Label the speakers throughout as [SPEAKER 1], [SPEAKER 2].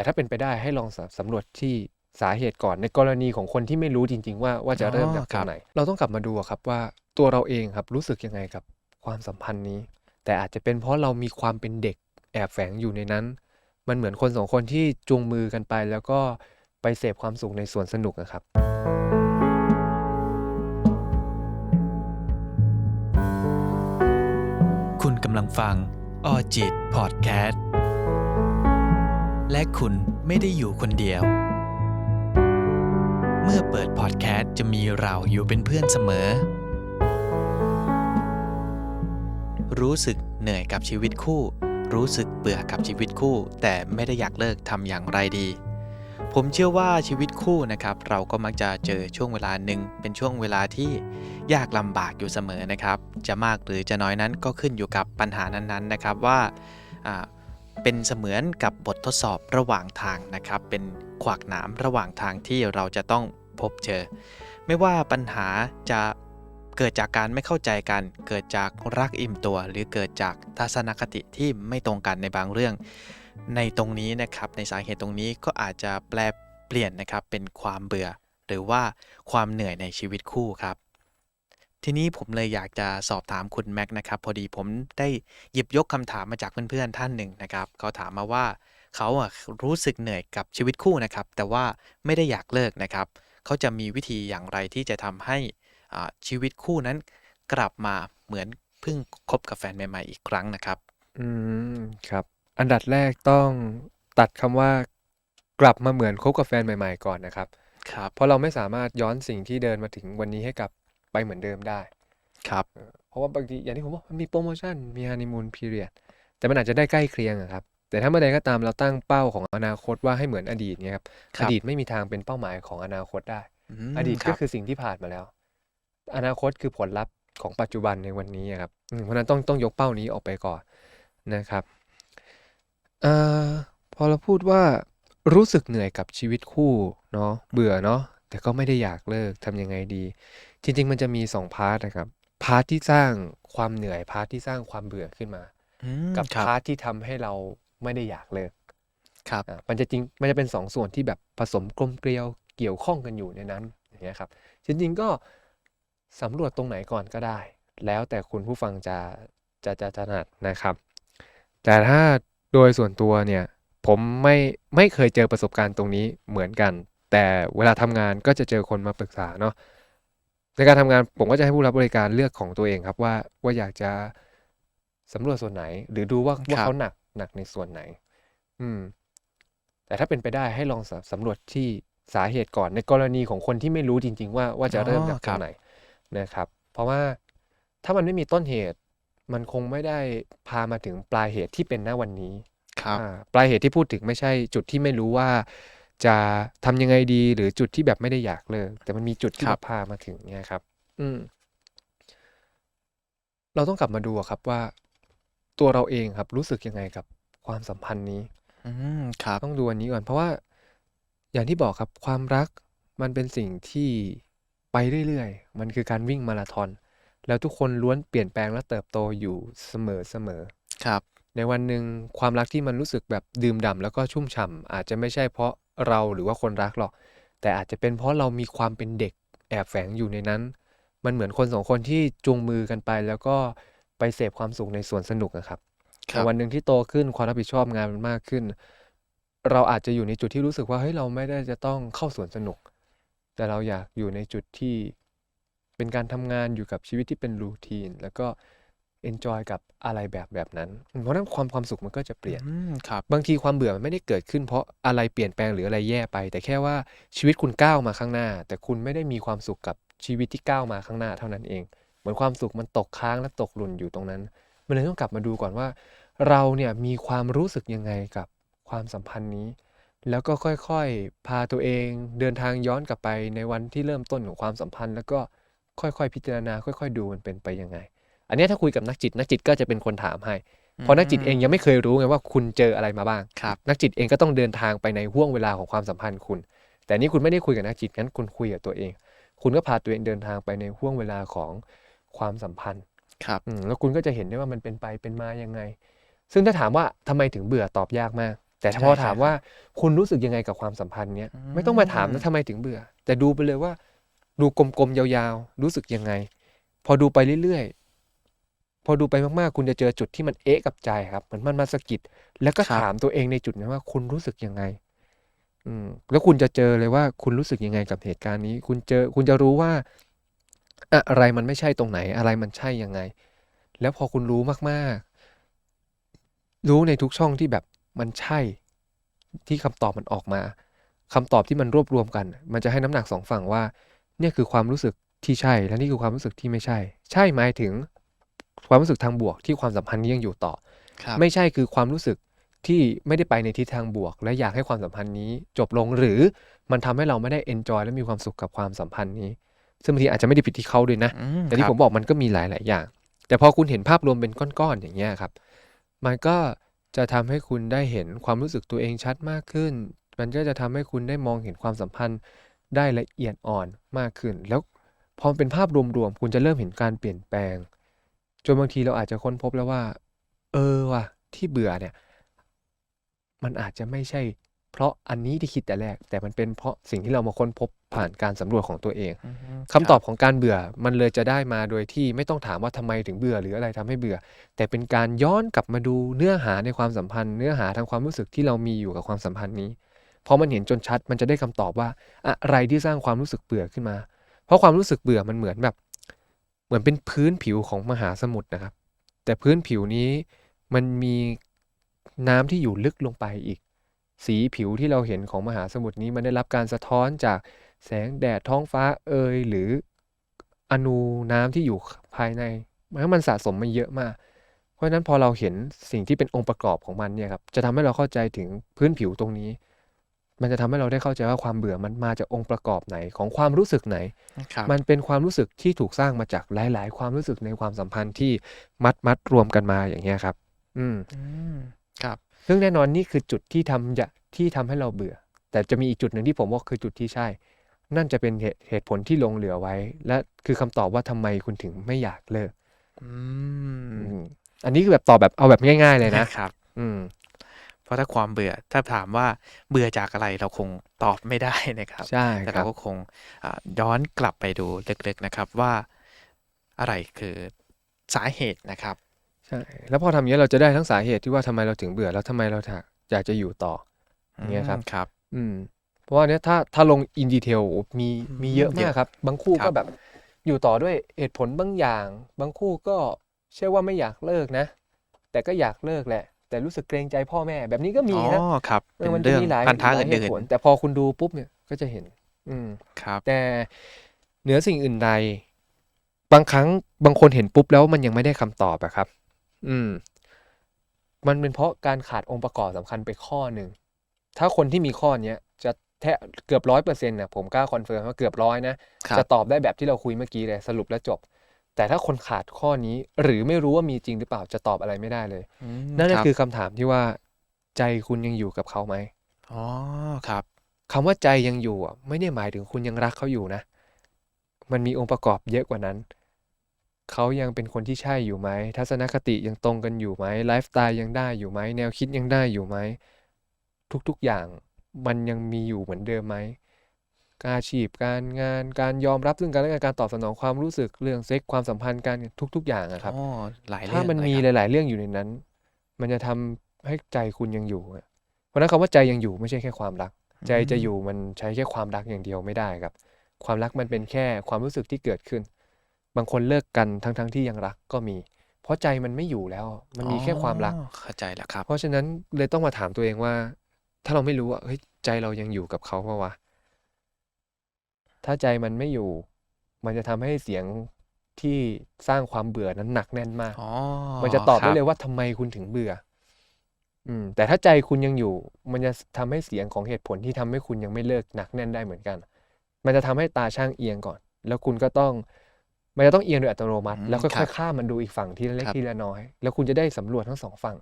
[SPEAKER 1] แต่ถ้าเป็นไปได้ให้ลองสำสำรวจที่สาเหตุก่อนในกรณีของคนที่ไม่รู้จริง ๆ ว่าว่าจะเริ่มจากตรงไหน เราต้องกลับมาดูอะครับว่าตัวเราเองครับรู้สึกยังไงกับความสัมพันธ์นี้ แต่อาจจะเป็นเพราะเรามีความเป็นเด็กแอบแฝงอยู่ในนั้น มันเหมือนคนสองคนที่จูงมือกันไป แล้วก็ไปเสพความสุขในสวนสนุกอะครับ
[SPEAKER 2] คุณกำลังฟังออจิตพอดแคสต์ และคุณไม่ได้อยู่คนเดียว เมื่อเปิดพอดแคสต์จะมีเราอยู่เป็นเพื่อนเสมอ รู้สึกเหนื่อยกับชีวิตคู่ รู้สึกเบื่อกับชีวิตคู่ แต่ไม่ได้อยากเลิกทำอย่างไรดี ผมเชื่อว่าชีวิตคู่นะครับ เราก็มักจะเจอช่วงเวลาหนึ่งเป็นช่วงเวลาที่ยากลำบากอยู่เสมอนะครับ จะมากหรือจะน้อยนั้นก็ขึ้นอยู่กับปัญหานั้นๆนะครับว่าอ่า เป็นเสมือนกับบททดสอบระหว่างทางนะครับ เป็นขวากหนามระหว่างทางที่เราจะต้องพบเจอ ไม่ว่าปัญหาจะเกิดจากการไม่เข้าใจกัน เกิดจากรักอิ่มตัว หรือเกิดจากทัศนคติที่ไม่ตรงกันในบางเรื่อง ในตรงนี้นะครับ ในสาเหตุตรงนี้ก็อาจจะแปลเปลี่ยนนะครับเป็นความเบื่อ หรือว่าความเหนื่อยในชีวิตคู่ครับ ทีนี้ผมเลยอยากจะสอบถามคุณแม็กซ์นะครับ พอดีผมได้หยิบยกคำถามมาจากเพื่อนๆท่านหนึ่งนะครับเขาถามมาว่าเขาอะรู้สึกเหนื่อยกับชีวิตคู่นะครับ แต่ว่าไม่ได้อยากเลิกนะครับ เขาจะมีวิธีอย่างไรที่จะทำให้อ่าชีวิตคู่นั้นกลับมาเหมือนเพิ่งคบกับแฟนใหม่ๆอีกครั้งนะครับ
[SPEAKER 1] อืมครับ อันดับแรกต้องตัดคำว่ากลับมาเหมือนคบกับแฟนใหม่ ๆ ก่อนนะครับ
[SPEAKER 2] ครับ
[SPEAKER 1] เพราะเราไม่สามารถย้อนสิ่งที่เดินมาถึงวันนี้ให้กลับ ไปเหมือนเดิมได้
[SPEAKER 2] ครับ
[SPEAKER 1] เพราะว่าบางทีอย่างที่ผมบอกมันมีโปรโมชั่นมีฮันนีมูนพีเรียดแต่มันอาจจะได้ใกล้เคียงอะครับ แต่ถ้าเมื่อใดก็ตามเราตั้งเป้าของอนาคตว่าให้เหมือนอดีตเนี่ยครับ
[SPEAKER 2] ค
[SPEAKER 1] อ
[SPEAKER 2] รับ
[SPEAKER 1] ดีตไม่มีทางเป็นเป้าหมายของอนาคตได้
[SPEAKER 2] ม
[SPEAKER 1] อดีต
[SPEAKER 2] ค
[SPEAKER 1] ก็
[SPEAKER 2] รับ
[SPEAKER 1] คือสิ่งที่ผ่านมาแล้ว อนาคตคือผลลัพธ์ของปัจจุบันในวันนี้อะครับอืมเพราะฉะนั้นต้องต้องยกเป้านี้ออกไปก่อนนะครับเอ่อพอเราพูดว่ารู้สึกเหนื่อยกับชีวิตคู่เนาะเบื่อเนาะ แต่ก็ไม่ได้อยากเลิกทำยังไงดี จริง ๆ มันจะมีสองพาร์ทนะครับ พาร์ทที่สร้างความเหนื่อยพาร์ทที่สร้างความเบื่อขึ้นมา
[SPEAKER 2] อืม
[SPEAKER 1] กับ
[SPEAKER 2] ครับ
[SPEAKER 1] พาร์ทที่ทำให้เราไม่ได้อยากเลิก
[SPEAKER 2] ครับ
[SPEAKER 1] อะมันจะจริงมันจะเป็นสองส่วนที่แบบผสมกลมเกลียวเกี่ยวข้องกันอยู่ในนั้นอย่างเงี้ยครับ จริงๆก็สำรวจตรงไหนก่อนก็ได้ แล้วแต่คุณผู้ฟังจะจะจะถนัดนะครับ แต่ถ้าโดยส่วนตัวเนี่ยผมไม่ไม่เคยเจอประสบการณ์ตรงนี้เหมือนกัน แต่เวลาทำงานก็จะเจอคนมาปรึกษาเนาะในการทำงานผมก็จะให้ผู้รับบริการเลือกของตัวเองครับว่าว่าอยากจะสำรวจส่วนไหน หรือดูว่าว่า
[SPEAKER 2] ครับ
[SPEAKER 1] เขาหนักหนักในส่วนไหน อืม แต่ถ้าเป็นไปได้ให้ลองสำสำรวจที่สาเหตุก่อนในกรณีของคนที่ไม่รู้จริง ๆ ว่าว่าจะเริ่ม
[SPEAKER 2] อ๋อ
[SPEAKER 1] จากต
[SPEAKER 2] ค
[SPEAKER 1] ร
[SPEAKER 2] รั
[SPEAKER 1] ง
[SPEAKER 2] บ
[SPEAKER 1] ไหนนะครับ เพราะว่าถ้ามันไม่มีต้นเหตุ มันคงไม่ได้พามาถึงปลายเหตุที่เป็นณวันนี้
[SPEAKER 2] ครับ
[SPEAKER 1] อ่าปลายเหตุที่พูดถึงไม่ใช่จุดที่ไม่รู้ว่า จะทำยังไงดีหรือจุดที่แบบไม่ได้อยากเลิก แต่มันมีจุดที่
[SPEAKER 2] ครั
[SPEAKER 1] แบบบพามาถึงเนี่ยครับ อืม เราต้องกลับมาดูอะครับว่า ตัวเราเองครับ รู้สึกยังไงกับความสัมพันธ์นี้
[SPEAKER 2] อืมครับ
[SPEAKER 1] ต้องดูอันนี้ก่อนเพราะว่า อย่างที่บอกครับความรักมันเป็นสิ่งที่ไปเรื่อยๆ มันคือการวิ่งมาราธอน แล้วทุกคนล้วนเปลี่ยนแปลงและเติบโตอยู่เสมอเสมอ
[SPEAKER 2] ครับ
[SPEAKER 1] ในวันหนึ่งความรักที่มันรู้สึกแบบดื่มด่ำแล้วก็ชุ่มฉ่ำอาจจะไม่ใช่เพราะ เราหรือว่าคนรักหรอก แต่อาจจะเป็นเพราะเรามีความเป็นเด็กแอบแฝงอยู่ในนั้น มันเหมือนคนสองคนที่จูงมือกันไป แล้วก็ไปเสพความสุขในสวนสนุกนะครับ
[SPEAKER 2] ค
[SPEAKER 1] แต่
[SPEAKER 2] รับ
[SPEAKER 1] วันหนึ่งที่โตขึ้นความรับผิดชอบงานมันมากขึ้น เราอาจจะอยู่ในจุดที่รู้สึกว่าเฮ้ยเราไม่ได้จะต้องเข้าสวนสนุก แต่เราอยากอยู่ในจุดที่เป็นการทำงานอยู่กับชีวิตที่เป็นรูทีน แล้วก็ เอนจอยกับอะไรแบบแบบนั้น เพราะฉะนั้นความความสุขมันก็จะเปลี่ยน
[SPEAKER 2] อืมครับ
[SPEAKER 1] บางทีความเบื่อมันไม่ได้เกิดขึ้น เพราะอะไรเปลี่ยนแปลงหรืออะไรแย่ไป แต่แค่ว่าชีวิตคุณก้าวมาข้างหน้า แต่คุณไม่ได้มีความสุขกับชีวิตที่ก้าวมาข้างหน้าเท่านั้นเอง เหมือนความสุขมันตกค้างและตกหล่นอยู่ตรงนั้น มันเลยต้องกลับมาดูก่อนว่า เราเนี่ยมีความรู้สึกยังไงกับความสัมพันธ์นี้ แล้วก็ค่อยๆ พาตัวเองเดินทางย้อนกลับไปในวันที่เริ่มต้นของความสัมพันธ์ แล้วก็ค่อยๆ พิจารณา ค่อย ๆ ดูมันเป็นไปยังไง อันเนี้ยถ้าคุยกับนักจิตนักจิตก็จะเป็นคนถามให้เพราะนักจิตเองยังไม่เคยรู้ไงว่าคุณเจออะไรมาบ้าง
[SPEAKER 2] ครับ
[SPEAKER 1] นักจิตเองก็ต้องเดินทางไปในห่วงเวลาของความสัมพันธ์คุณ แต่นี่คุณไม่ได้คุยกับนักจิตงั้นคุณคุยกับตัวเอง คุณก็พาตัวเองเดินทางไปในห่วงเวลาของความสัมพันธ์
[SPEAKER 2] ครับ
[SPEAKER 1] อืมแล้วคุณก็จะเห็นได้ว่ามันเป็นไปเป็นมายังไง ซึ่งถ้าถามว่าทำไมถึงเบื่อตอบยากมาก แต่ถ้า
[SPEAKER 2] ใช่
[SPEAKER 1] พอ
[SPEAKER 2] ใช่
[SPEAKER 1] ถาม
[SPEAKER 2] ครับ
[SPEAKER 1] ว่าคุณรู้สึกยังไงกับความสัมพันธ์เนี้ย
[SPEAKER 2] อื
[SPEAKER 1] ไม่ต้องมาถาม
[SPEAKER 2] ม
[SPEAKER 1] นะทำไมถึงเบื่อ แต่ดูไปเลยว่า ดูกลมๆยาวๆ รู้สึกยังไง พอดูไปเรื่อยๆพ อดูไปมากๆ คุณจะเจอจุดที่มันเอ๊ะกับใจครับเหมือนมันมาสะกิด แล้วก็
[SPEAKER 2] ครับ
[SPEAKER 1] ถามตัวเองในจุดนั้นว่าคุณรู้สึกยังไง อืม แล้วคุณจะเจอเลยว่าคุณรู้สึกยังไงกับเหตุการณ์นี้ คุณเจอคุณจะรู้ว่า อะไรมันไม่ใช่ตรงไหน อะไรมันใช่ยังไง แล้วพอคุณรู้มากๆ รู้ในทุกช่องที่แบบมันใช่ ที่คำตอบมันออกมาคำตอบที่มันรวบรวมกัน มันจะให้น้ำหนักสองฝั่งว่า เนี่ยคือความรู้สึกที่ใช่และนี่คือความรู้สึกที่ไม่ใช่ ใช่หมายถึง ความรู้สึกทางบวกที่ความสัมพันธ์นี้ยังอยู่ต่อ
[SPEAKER 2] ครับ
[SPEAKER 1] ไม่ใช่คือความรู้สึกที่ไม่ได้ไปในทิศทางบวก และอยากให้ความสัมพันธ์นี้จบลงหรือมันทำให้เราไม่ได้เอนจอยและมีความสุขกับความสัมพันธ์นี้ ซึ่งบางทีอาจจะไม่ได้ผิดที่เขาด้วยนะ
[SPEAKER 2] อืม
[SPEAKER 1] แต่
[SPEAKER 2] ค
[SPEAKER 1] ที่
[SPEAKER 2] รั
[SPEAKER 1] ผ
[SPEAKER 2] บ
[SPEAKER 1] มบอกมันก็มีหลาย ๆ อย่าง แต่พอคุณเห็นภาพรวมเป็นก้อน ๆ อย่างเงี้ยครับ มันก็จะทำให้คุณได้เห็นความรู้สึกตัวเองชัดมากขึ้น มันก็จะทำให้คุณได้มองเห็นความสัมพันธ์ได้ละเอียดอ่อนมากขึ้น แล้วพอมันเป็นภาพรวม ๆ คุณจะเริ่มเห็นการเปลี่ยนแปลง จนบางทีเราอาจจะค้นพบแล้วว่า เออว่ะที่เบื่อเนี่ย มันอาจจะไม่ใช่ เพราะอันนี้ที่คิดแต่แรก แต่มันเป็นเพราะสิ่งที่เรามาค้นพบผ่านการสำรวจของตัวเอง
[SPEAKER 2] อือฮึ
[SPEAKER 1] คำตอบของการเบื่อมันเลยจะได้มาโดยที่ไม่ต้องถามว่าทำไมถึงเบื่อหรืออะไรทำให้เบื่อ แต่เป็นการย้อนกลับมาดูเนื้อหาในความสัมพันธ์ เนื้อหาทางความรู้สึกที่เรามีอยู่กับความสัมพันธ์นี้พอมันเห็นจนชัดมันจะได้คำตอบว่า อะไรที่สร้างความรู้สึกเบื่อขึ้นมา เพราะความรู้สึกเบื่อมันเหมือนแบบ เหมือนเป็นพื้นผิวของมหาสมุทรนะครับ แต่พื้นผิวนี้มันมีน้ำที่อยู่ลึกลงไปอีก สีผิวที่เราเห็นของมหาสมุทรนี้มันได้รับการสะท้อนจากแสงแดดท้องฟ้าเอยหรืออนูน้ำที่อยู่ภายในมันมันสะสมมาเยอะมาก เพราะฉะนั้นพอเราเห็นสิ่งที่เป็นองค์ประกอบของมันเนี่ยครับจะทำให้เราเข้าใจถึงพื้นผิวตรงนี้ มันจะทำให้เราได้เข้าใจว่าความเบื่อมันมาจากองค์ประกอบไหนของความรู้สึกไหน
[SPEAKER 2] ครับ
[SPEAKER 1] มันเป็นความรู้สึกที่ถูกสร้างมาจากหลาย ๆ ความรู้สึกในความสัมพันธ์ที่มัดมัดรวมกันมาอย่างเงี้ยครับ อืม
[SPEAKER 2] อืมครับ
[SPEAKER 1] ซึ่งแน่นอนนี่คือจุดที่ทำจะที่ทำให้เราเบื่อ แต่จะมีอีกจุดหนึ่งที่ผมว่าคือจุดที่ใช่ นั่นจะเป็นเหตุเหตุผลที่ลงเหลือไว้ และคือคำตอบว่าทำไมคุณถึงไม่อยากเลิก
[SPEAKER 2] อืม
[SPEAKER 1] อืม อันนี้คือแบบตอบแบบเอาแบบง่าย ๆ เลยนะ
[SPEAKER 2] ครับ
[SPEAKER 1] อืม
[SPEAKER 2] เพ ราะถ้าความเบื่อถ้าถามว่าเบื่อจากอะไรเราคงตอบไม่ได้นะครับ
[SPEAKER 1] ใช่
[SPEAKER 2] แต่
[SPEAKER 1] ครั
[SPEAKER 2] เรา
[SPEAKER 1] บ
[SPEAKER 2] ก็คงอ่าย้อนกลับไปดูลึกๆนะครับว่าอะไรคือสาเหตุนะครับ
[SPEAKER 1] ใช่แล้วพอทำอย่างนี้ยเราจะได้ทั้งสาเหตุที่ว่าทำไมเราถึงเบื่อแล้วทำไมเราถอยากจะอยู่ต่ออย่างเงี้ยครับ
[SPEAKER 2] อืมครับ
[SPEAKER 1] อืม เพราะว่าเนี้ยถ้าถ้าลงอินดีเทลมีมีเยอะ
[SPEAKER 2] เย
[SPEAKER 1] มาก
[SPEAKER 2] อะ
[SPEAKER 1] ครับ บางคู่
[SPEAKER 2] ครั
[SPEAKER 1] ก็
[SPEAKER 2] บ
[SPEAKER 1] แบบอยู่ต่อด้วยเหตุผลบางอย่าง บางคู่ก็เชื่อว่าไม่อยากเลิกนะ แต่ก็อยากเลิกแหละ แต่รู้สึกเกรงใจพ่อแม่ แบบนี้ก็มี
[SPEAKER 2] อ๋อ
[SPEAKER 1] นะครับ
[SPEAKER 2] เป็น
[SPEAKER 1] มัจะ
[SPEAKER 2] เรื่อง
[SPEAKER 1] มีหลาย
[SPEAKER 2] พันธะ
[SPEAKER 1] หลายเห
[SPEAKER 2] อื่
[SPEAKER 1] ตุ
[SPEAKER 2] น
[SPEAKER 1] ผลแต่พอคุณดูปุ๊บเนี่ยก็จะเห็น อืม
[SPEAKER 2] ๆครับ
[SPEAKER 1] แต่เหนือสิ่งอื่นใด บางครั้งบางคนเห็นปุ๊บแล้วมันยังไม่ได้คำตอบอะครับ อืม มันเป็นเพราะการขาดองค์ประกอบสำคัญไปข้อหนึ่งถ้าคนที่มีข้อเนี้ยจะแทบเกือบร้อยเปอร์เซ็นต์นะผมกล้าคอนเฟิร์มว่าเกือบร้อยนะ
[SPEAKER 2] ครับ
[SPEAKER 1] จะตอบได้แบบที่เราคุยเมื่อกี้เลยสรุปแล้วจบ แต่ถ้าคนขาดข้อนี้หรือไม่รู้ว่ามีจริงหรือเปล่าจะตอบอะไรไม่ได้เลย
[SPEAKER 2] อืม
[SPEAKER 1] นั่นก็
[SPEAKER 2] รับ
[SPEAKER 1] คือคำถามที่ว่า ใจคุณยังอยู่กับเขาไหม
[SPEAKER 2] อ๋อครับ
[SPEAKER 1] คำว่าใจยังอยู่อะไม่ได้หมายถึงคุณยังรักเขาอยู่นะ มันมีองค์ประกอบเยอะกว่านั้น เขายังเป็นคนที่ใช่อยู่ไหมทัศนคติยังตรงกันอยู่ไหมไลฟ์สไตล์ยังได้อยู่ไหมแนวคิดยังได้อยู่ไหมทุกๆอย่างมันยังมีอยู่เหมือนเดิมไหม การอาชีพ การงานการยอมรับซึ่งกันและกันการตอบสนองความรู้สึกเรื่องเซ็กความสัมพันธ์การทุก ๆ อย่างอะครับ
[SPEAKER 2] อ๋อหลายเรื่
[SPEAKER 1] ถ้า
[SPEAKER 2] อง
[SPEAKER 1] มัน
[SPEAKER 2] เลย
[SPEAKER 1] มี
[SPEAKER 2] ครับ
[SPEAKER 1] หลาย ๆ เรื่องอยู่ในนั้น มันจะทำให้ใจคุณยังอยู่อะเพราะฉะนั้นคำว่าใจยังอยู่ไม่ใช่แค่ความรัก ใจจะอยู่มันใช้แค่ความรักอย่างเดียวไม่ได้ครับ ความรักมันเป็นแค่ความรู้สึกที่เกิดขึ้น บางคนเลิกกันทั้งๆที่ยังรักก็มี เพราะใจมันไม่อยู่แล้ว มันมีแค่ความรัก
[SPEAKER 2] อ๋อเข้าใจแล้วครับ
[SPEAKER 1] เพราะฉะนั้นเลยต้องมาถามตัวเองว่า ถ้าเราไม่รู้ว่าเฮ้ยใจเรายังอยู่กับเขาปะวะ ถ้าใจมันไม่อยู่ มันจะทำให้เสียงที่สร้างความเบื่อนั้นหนักแน่นมาก
[SPEAKER 2] อ๋อ
[SPEAKER 1] มันจะตอบ
[SPEAKER 2] ค
[SPEAKER 1] ได้
[SPEAKER 2] รับ
[SPEAKER 1] เลยว่าทำไมคุณถึงเบื่อ อืม แต่ถ้าใจคุณยังอยู่ มันจะทำให้เสียงของเหตุผลที่ทำให้คุณยังไม่เลิกหนักแน่นได้เหมือนกัน มันจะทำให้ตาช่างเอียงก่อน แล้วคุณก็ต้อง มันจะต้องเอียงโดยอัตโนมัติ
[SPEAKER 2] อืม
[SPEAKER 1] แล้ว
[SPEAKER 2] ครั
[SPEAKER 1] ค่อย
[SPEAKER 2] บ
[SPEAKER 1] ๆข้ามมันดูอีกฝั่งทีละเล็ก
[SPEAKER 2] ครับ
[SPEAKER 1] ทีละน้อย แล้วคุณจะได้สำรวจทั้งสองฝั่ง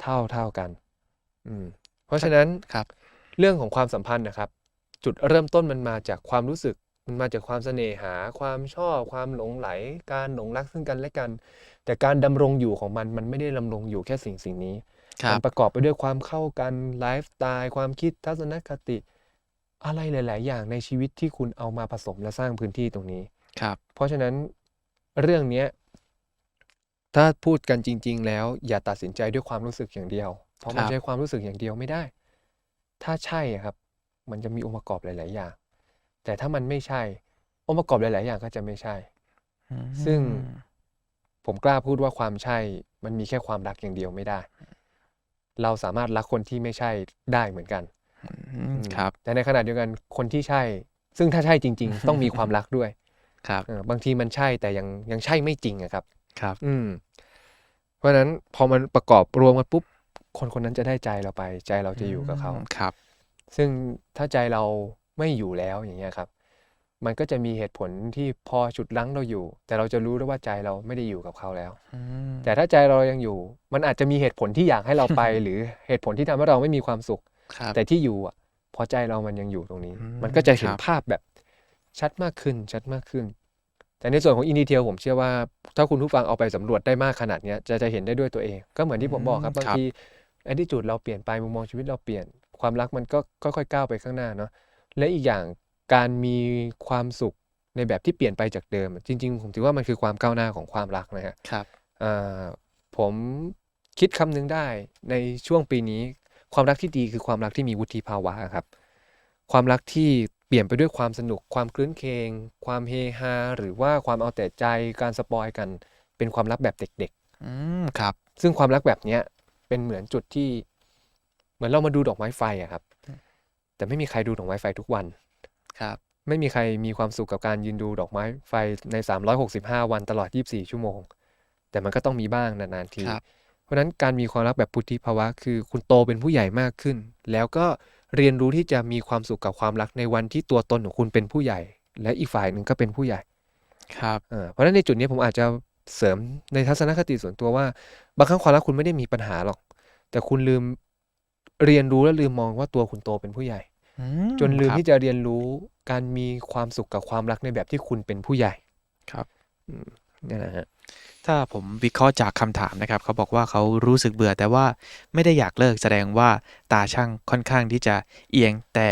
[SPEAKER 1] เท่าเท่ากัน อืม เพราะฉะนั้น
[SPEAKER 2] ครับ
[SPEAKER 1] เรื่องของความสัมพันธ์นะครับ จุดเริ่มต้นมันมาจากความรู้สึก มันมาจากความเสน่หา ความชอบ ความหลงไหล การหลงรักซึ่งกันและกัน แต่การดำรงอยู่ของมันมันไม่ได้ดำรงอยู่แค่สิ่งสิ่งนี้
[SPEAKER 2] ครั
[SPEAKER 1] มั
[SPEAKER 2] บ
[SPEAKER 1] นประกอบไปด้วยความเข้ากันไลฟ์สไตล์ความคิดทัศนคติ อะไรหลาย ๆ อย่างในชีวิตที่คุณเอามาผสมและสร้างพื้นที่ตรงนี้
[SPEAKER 2] ครับ
[SPEAKER 1] เพราะฉะนั้นเรื่องเนี้ยถ้าพูดกันจริง ๆ แล้ว อย่าตัดสินใจด้วยความรู้สึกอย่างเดียว เพราะมัน
[SPEAKER 2] ครับ
[SPEAKER 1] ใช้ความรู้สึกอย่างเดียวไม่ได้ ถ้าใช่อะครับ มันจะมีองค์ประกอบหลาย ๆ อย่าง แต่ถ้ามันไม่ใช่ องค์ประกอบหลาย ๆ อย่างก็จะไม่ใช่ ซึ่ง
[SPEAKER 2] อืม
[SPEAKER 1] ผมกล้าพูดว่าความใช่ มันมีแค่ความรักอย่างเดียวไม่ได้ เราสามารถรักคนที่ไม่ใช่ได้เหมือนกัน
[SPEAKER 2] อืม
[SPEAKER 1] อืม
[SPEAKER 2] ครับ
[SPEAKER 1] แต่ในขณะเดียวกันคนที่ใช่ ซึ่งถ้าใช่จริง ๆ ต้องมีความรักด้วย
[SPEAKER 2] ครับ
[SPEAKER 1] เออบางทีมันใช่แต่ยังยังใช่ไม่จริงอะครับ
[SPEAKER 2] ครับ
[SPEAKER 1] อืม เพราะฉะนั้นพอมันประกอบรวมกันปุ๊บคนคนนั้นจะได้ใจเราไป ใจเราจะอยู่กับเขา
[SPEAKER 2] มครับ
[SPEAKER 1] ซึ่งถ้าใจเราไม่อยู่แล้วอย่างเงี้ยครับ มันก็จะมีเหตุผลที่พอฉุดรั้งเราอยู่ แต่เราจะรู้แล้วว่าใจเราไม่ได้อยู่กับเขาแล้ว
[SPEAKER 2] อืม
[SPEAKER 1] แต่ถ้าใจเรายังอยู่ มันอาจจะมีเหตุผลที่อยากให้เราไป หรือเหตุผลที่ทำให้เราไม่มีความสุข
[SPEAKER 2] ครับ
[SPEAKER 1] แต่ที่อยู่อะเพราะใจเรามันยังอยู่ตรงนี้
[SPEAKER 2] อืม
[SPEAKER 1] มันก็จะเห็น
[SPEAKER 2] ครับ
[SPEAKER 1] ภาพแบบชัดมากขึ้นชัดมากขึ้น แต่ในส่วนของอินดีเทลผมเชื่อว่า ถ้าคุณผู้ฟังเอาไปสำรวจได้มากขนาดเนี้ยจะจะเห็นได้ด้วยตัวเอง ก็เหมือนที่ผมบอกครับ
[SPEAKER 2] อืม
[SPEAKER 1] บาง
[SPEAKER 2] ครับ
[SPEAKER 1] ทีแอดดิจูดเราเปลี่ยนไปมุมมองชีวิตเราเปลี่ยน ความรักมันก็ค่อยๆก้าวไปข้างหน้าเนาะและอีกอย่างการมีความสุขในแบบที่เปลี่ยนไปจากเดิม จริง ๆ ผมถือว่ามันคือความก้าวหน้าของความรักนะฮะ
[SPEAKER 2] ครับ
[SPEAKER 1] อ่าผมคิดคำหนึงได้ในช่วงปีนี้ ความรักที่ดีคือความรักที่มีวุฒิภาวะครับ ความรักที่เปลี่ยนไปด้วยความสนุก ความคลื้นเคง ความเฮฮาหรือว่าความเอาแต่ใจการสปอยกัน เป็นความรักแบบเด็ก
[SPEAKER 2] อืมครับ
[SPEAKER 1] ๆซึ่งความรักแบบเนี้ยเป็นเหมือนจุดที่ เหมือนเรามาดูดอกไม้ไฟอะครับ แต่ไม่มีใครดูดอกไม้ไฟทุกวัน
[SPEAKER 2] ครับ
[SPEAKER 1] ไม่มีใครมีความสุขกับการยืนดูดอกไม้ไฟใน 365 วันตลอด 24 ชั่วโมง แต่มันก็ต้องมีบ้างนานๆที
[SPEAKER 2] ครับ
[SPEAKER 1] เพราะฉะนั้นการมีความรักแบบพุทธิภาวะ คือคุณโตเป็นผู้ใหญ่มากขึ้น แล้วก็เรียนรู้ที่จะมีความสุขกับความรักในวันที่ตัวตนของคุณเป็นผู้ใหญ่ และอีกฝ่ายหนึ่งก็เป็นผู้ใหญ่
[SPEAKER 2] ครับ
[SPEAKER 1] เออเพราะฉะนั้นในจุดนี้ผมอาจจะเสริมในทัศนคติส่วนตัวว่า บางครั้งความรักคุณไม่ได้มีปัญหาหรอก แต่คุณลืม เรียนรู้และลืมมองว่าตัวคุณโตเป็นผู้ใหญ่
[SPEAKER 2] อืม
[SPEAKER 1] จนลืม
[SPEAKER 2] ครับ
[SPEAKER 1] ที่จะเรียนรู้การมีความสุขกับความรักในแบบที่คุณเป็นผู้ใหญ่
[SPEAKER 2] ครับ
[SPEAKER 1] อืมนี่นแหละฮะ
[SPEAKER 2] ถ้าผมวิเคราะห์จากคำถามนะครับ เขาบอกว่าเขารู้สึกเบื่อแต่ว่าไม่ได้อยากเลิกแสดงว่าตาช่างค่อนข้างที่จะเอียง แต่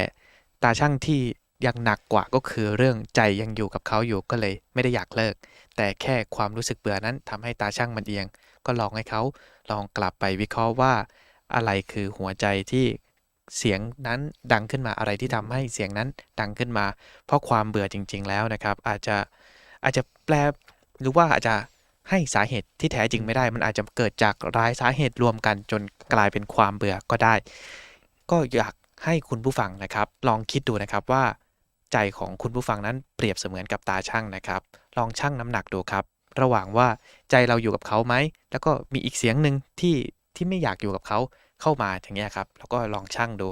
[SPEAKER 2] ตาช่างที่ยังหนักกว่าก็คือเรื่องใจยังอยู่กับเขาอยู่ก็เลยไม่ได้อยากเลิก แต่แค่ความรู้สึกเบื่อนั้นทำให้ตาช่างมันเอียง ก็ลองให้เขาลองกลับไปวิเคราะห์ว่า อะไรคือหัวใจที่เสียงนั้นดังขึ้นมาอะไรที่ทำให้เสียงนั้นดังขึ้นมา เพราะความเบื่อจริง ๆ แล้วนะครับ อาจจะอาจจะแปลหรือว่าอาจจะให้สาเหตุที่แท้จริงไม่ได้ มันอาจจะเกิดจากหลายสาเหตุรวมกันจนกลายเป็นความเบื่อก็ได้ ก็อยากให้คุณผู้ฟังนะครับ ลองคิดดูนะครับว่าใจของคุณผู้ฟังนั้นเปรียบเสมือนกับตาช่างนะครับ ลองชั่งน้ำหนักดูครับ ระหว่างว่าใจเราอยู่กับเขาไหม แล้วก็มีอีกเสียงหนึ่งที่ ที่ไม่อยากอยู่กับเขาเข้ามาอย่างเงี้ยครับแล้วก็ลองชั่งดู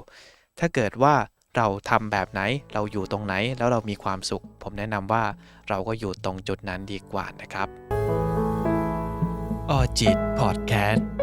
[SPEAKER 2] ถ้าเกิดว่าเราทำแบบไหนเราอยู่ตรงไหนแล้วเรามีความสุข ผมแนะนำว่าเราก็อยู่ตรงจุดนั้นดีกว่านะครับออจิตพอดแคสต์